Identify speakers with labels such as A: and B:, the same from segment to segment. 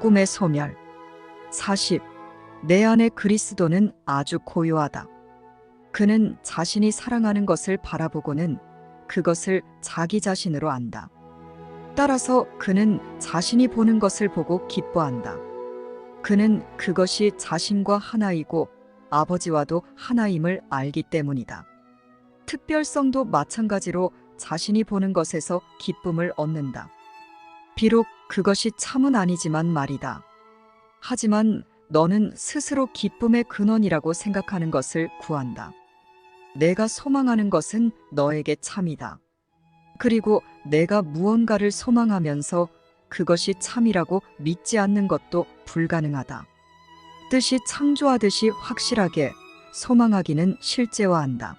A: 꿈의 소멸. 40. 내 안의 그리스도는 아주 고요하다. 그는 자신이 사랑하는 것을 바라보고는 그것을 자기 자신으로 안다. 따라서 그는 자신이 보는 것을 보고 기뻐한다. 그는 그것이 자신과 하나이고 아버지와도 하나임을 알기 때문이다. 특별성도 마찬가지로 자신이 보는 것에서 기쁨을 얻는다. 비록 그것이 참은 아니지만 말이다. 하지만 너는 스스로 기쁨의 근원이라고 생각하는 것을 구한다. 내가 소망하는 것은 너에게 참이다. 그리고 내가 무언가를 소망하면서 그것이 참이라고 믿지 않는 것도 불가능하다. 뜻이 창조하듯이 확실하게 소망하기는 실제화한다.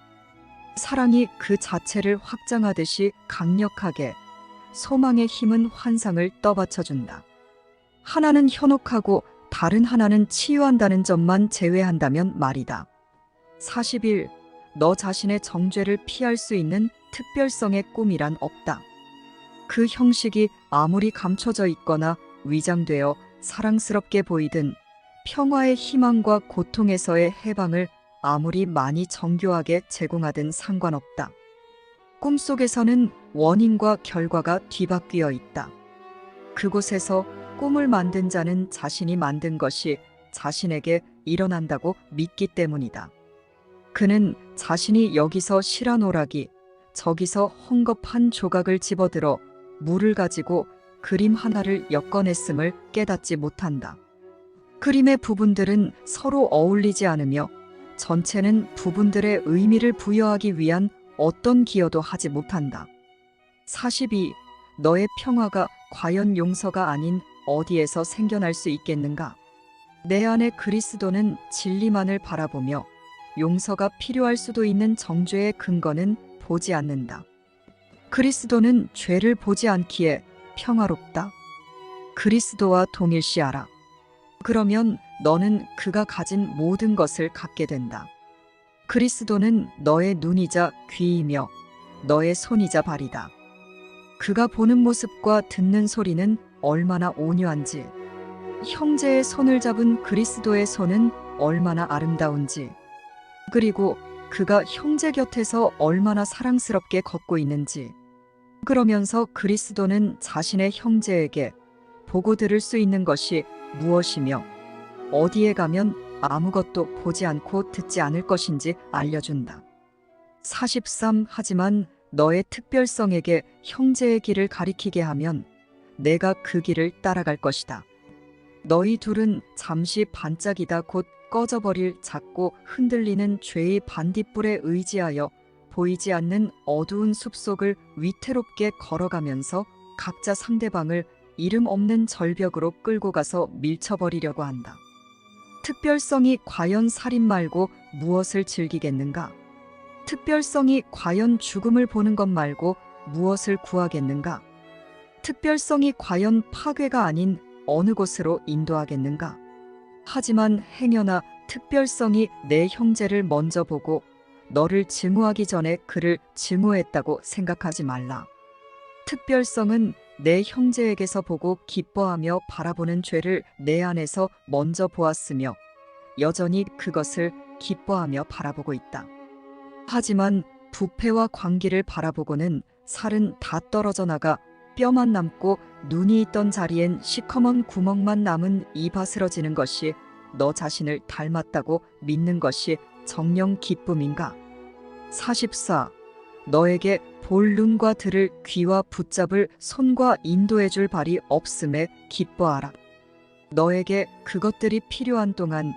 A: 사랑이 그 자체를 확장하듯이 강력하게 소망의 힘은 환상을 떠받쳐준다. 하나는 현혹하고 다른 하나는 치유한다는 점만 제외한다면 말이다. 41. 너 자신의 정죄를 피할 수 있는 특별성의 꿈이란 없다. 그 형식이 아무리 감춰져 있거나 위장되어 사랑스럽게 보이든 평화의 희망과 고통에서의 해방을 아무리 많이 정교하게 제공하든 상관없다. 꿈속에서는 원인과 결과가 뒤바뀌어 있다. 그곳에서 꿈을 만든 자는 자신이 만든 것이 자신에게 일어난다고 믿기 때문이다. 그는 자신이 여기서 실화노라기, 저기서 헝겊한 조각을 집어들어 물을 가지고 그림 하나를 엮어냈음을 깨닫지 못한다. 그림의 부분들은 서로 어울리지 않으며 전체는 부분들의 의미를 부여하기 위한 어떤 기여도 하지 못한다. 42. 너의 평화가 과연 용서가 아닌 어디에서 생겨날 수 있겠는가? 내 안의 그리스도는 진리만을 바라보며 용서가 필요할 수도 있는 정죄의 근거는 보지 않는다. 그리스도는 죄를 보지 않기에 평화롭다. 그리스도와 동일시하라. 그러면 너는 그가 가진 모든 것을 갖게 된다. 그리스도는 너의 눈이자 귀이며 너의 손이자 발이다. 그가 보는 모습과 듣는 소리는 얼마나 온유한지, 형제의 손을 잡은 그리스도의 손은 얼마나 아름다운지, 그리고 그가 형제 곁에서 얼마나 사랑스럽게 걷고 있는지, 그러면서 그리스도는 자신의 형제에게 보고 들을 수 있는 것이 무엇이며 어디에 가면 아무것도 보지 않고 듣지 않을 것인지 알려준다. 43. 하지만 너의 특별성에게 형제의 길을 가리키게 하면 내가 그 길을 따라갈 것이다. 너희 둘은 잠시 반짝이다 곧 꺼져버릴 작고 흔들리는 죄의 반딧불에 의지하여 보이지 않는 어두운 숲속을 위태롭게 걸어가면서 각자 상대방을 이름 없는 절벽으로 끌고 가서 밀쳐버리려고 한다. 특별성이 과연 살인 말고 무엇을 즐기겠는가? 특별성이 과연 죽음을 보는 것 말고 무엇을 구하겠는가? 특별성이 과연 파괴가 아닌 어느 곳으로 인도하겠는가? 하지만 행여나 특별성이 내 형제를 먼저 보고 너를 증오하기 전에 그를 증오했다고 생각하지 말라. 특별성은 내 형제에게서 보고 기뻐하며 바라보는 죄를 내 안에서 먼저 보았으며 여전히 그것을 기뻐하며 바라보고 있다. 하지만 부패와 광기를 바라보고는 살은 다 떨어져 나가 뼈만 남고 눈이 있던 자리엔 시커먼 구멍만 남은 이 바스러지는 것이 너 자신을 닮았다고 믿는 것이 정령 기쁨인가? 44. 너에게 볼 눈과 들을 귀와 붙잡을 손과 인도해 줄 발이 없음에 기뻐하라. 너에게 그것들이 필요한 동안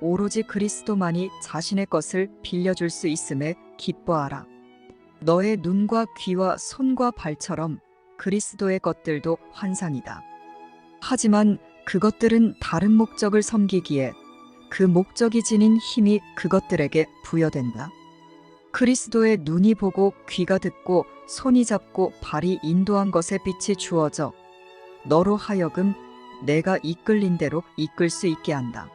A: 오로지 그리스도만이 자신의 것을 빌려줄 수 있음에 기뻐하라. 너의 눈과 귀와 손과 발처럼 그리스도의 것들도 환상이다. 하지만 그것들은 다른 목적을 섬기기에 그 목적이 지닌 힘이 그것들에게 부여된다. 그리스도의 눈이 보고 귀가 듣고 손이 잡고 발이 인도한 것의 빛이 주어져 너로 하여금 내가 이끌린 대로 이끌 수 있게 한다.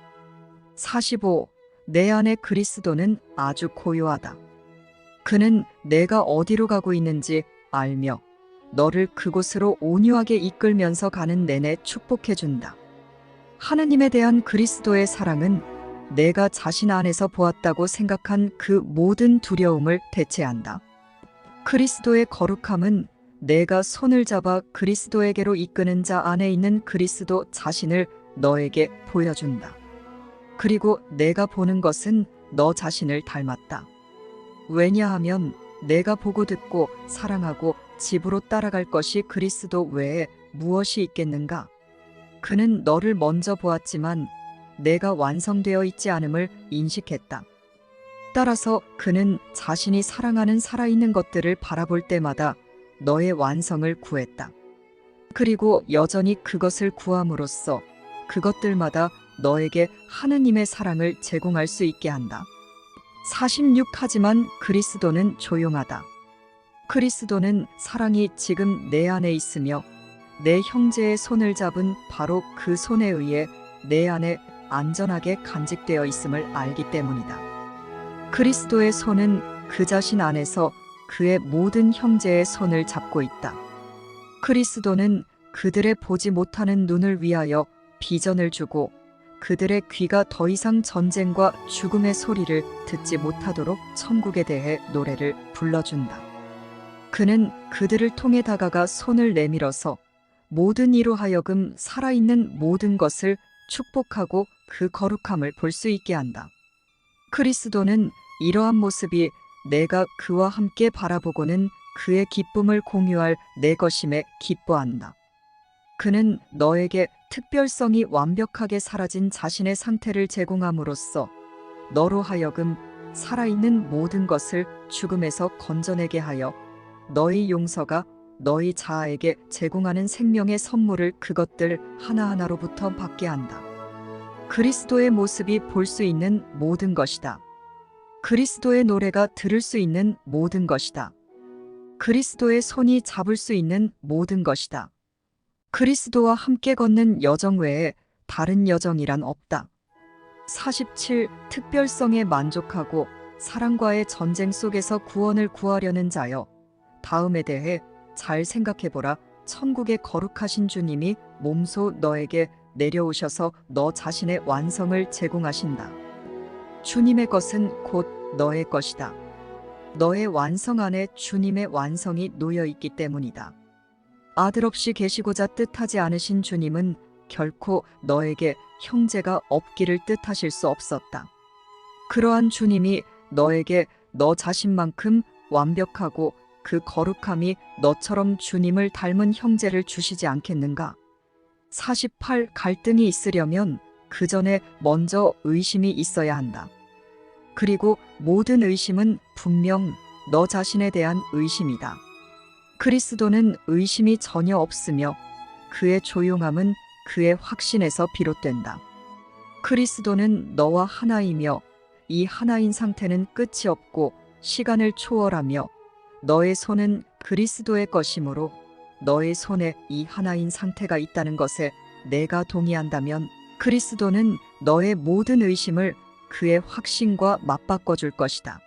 A: 45. 내 안의 그리스도는 아주 고요하다. 그는 내가 어디로 가고 있는지 알며 너를 그곳으로 온유하게 이끌면서 가는 내내 축복해준다. 하느님에 대한 그리스도의 사랑은 내가 자신 안에서 보았다고 생각한 그 모든 두려움을 대체한다. 그리스도의 거룩함은 내가 손을 잡아 그리스도에게로 이끄는 자 안에 있는 그리스도 자신을 너에게 보여준다. 그리고 내가 보는 것은 너 자신을 닮았다. 왜냐하면 내가 보고 듣고 사랑하고 집으로 따라갈 것이 그리스도 외에 무엇이 있겠는가? 그는 너를 먼저 보았지만 내가 완성되어 있지 않음을 인식했다. 따라서 그는 자신이 사랑하는 살아있는 것들을 바라볼 때마다 너의 완성을 구했다. 그리고 여전히 그것을 구함으로써 그것들마다 너에게 하느님의 사랑을 제공할 수 있게 한다. 46 하지만 그리스도는 조용하다. 그리스도는 사랑이 지금 내 안에 있으며 내 형제의 손을 잡은 바로 그 손에 의해 내 안에 안전하게 간직되어 있음을 알기 때문이다. 그리스도의 손은 그 자신 안에서 그의 모든 형제의 손을 잡고 있다. 그리스도는 그들의 보지 못하는 눈을 위하여 비전을 주고 그들의 귀가 더 이상 전쟁과 죽음의 소리를 듣지 못하도록 천국에 대해 노래를 불러준다. 그는 그들을 통해 다가가 손을 내밀어서 모든 이로 하여금 살아있는 모든 것을 축복하고 그 거룩함을 볼 수 있게 한다. 그리스도는 이러한 모습이 내가 그와 함께 바라보고는 그의 기쁨을 공유할 내 것임에 기뻐한다. 그는 너에게 특별성이 완벽하게 사라진 자신의 상태를 제공함으로써 너로 하여금 살아있는 모든 것을 죽음에서 건져내게 하여 너희 용서가 너희 자아에게 제공하는 생명의 선물을 그것들 하나하나로부터 받게 한다. 그리스도의 모습이 볼 수 있는 모든 것이다. 그리스도의 노래가 들을 수 있는 모든 것이다. 그리스도의 손이 잡을 수 있는 모든 것이다. 그리스도와 함께 걷는 여정 외에 다른 여정이란 없다. 47. 특별성에 만족하고 사랑과의 전쟁 속에서 구원을 구하려는 자여. 다음에 대해 잘 생각해보라. 천국의 거룩하신 주님이 몸소 너에게 내려오셔서 너 자신의 완성을 제공하신다. 주님의 것은 곧 너의 것이다. 너의 완성 안에 주님의 완성이 놓여 있기 때문이다. 아들 없이 계시고자 뜻하지 않으신 주님은 결코 너에게 형제가 없기를 뜻하실 수 없었다. 그러한 주님이 너에게 너 자신만큼 완벽하고 그 거룩함이 너처럼 주님을 닮은 형제를 주시지 않겠는가? 48 갈등이 있으려면 그 전에 먼저 의심이 있어야 한다. 그리고 모든 의심은 분명 너 자신에 대한 의심이다. 그리스도는 의심이 전혀 없으며 그의 조용함은 그의 확신에서 비롯된다. 그리스도는 너와 하나이며 이 하나인 상태는 끝이 없고 시간을 초월하며 너의 손은 그리스도의 것이므로 너의 손에 이 하나인 상태가 있다는 것에 내가 동의한다면 그리스도는 너의 모든 의심을 그의 확신과 맞바꿔 줄 것이다.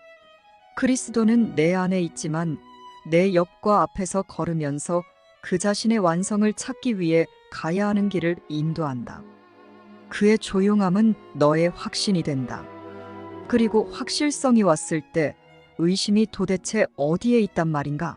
A: 그리스도는 내 안에 있지만 내 옆과 앞에서 걸으면서 그 자신의 완성을 찾기 위해 가야 하는 길을 인도한다. 그의 조용함은 너의 확신이 된다. 그리고 확실성이 왔을 때 의심이 도대체 어디에 있단 말인가?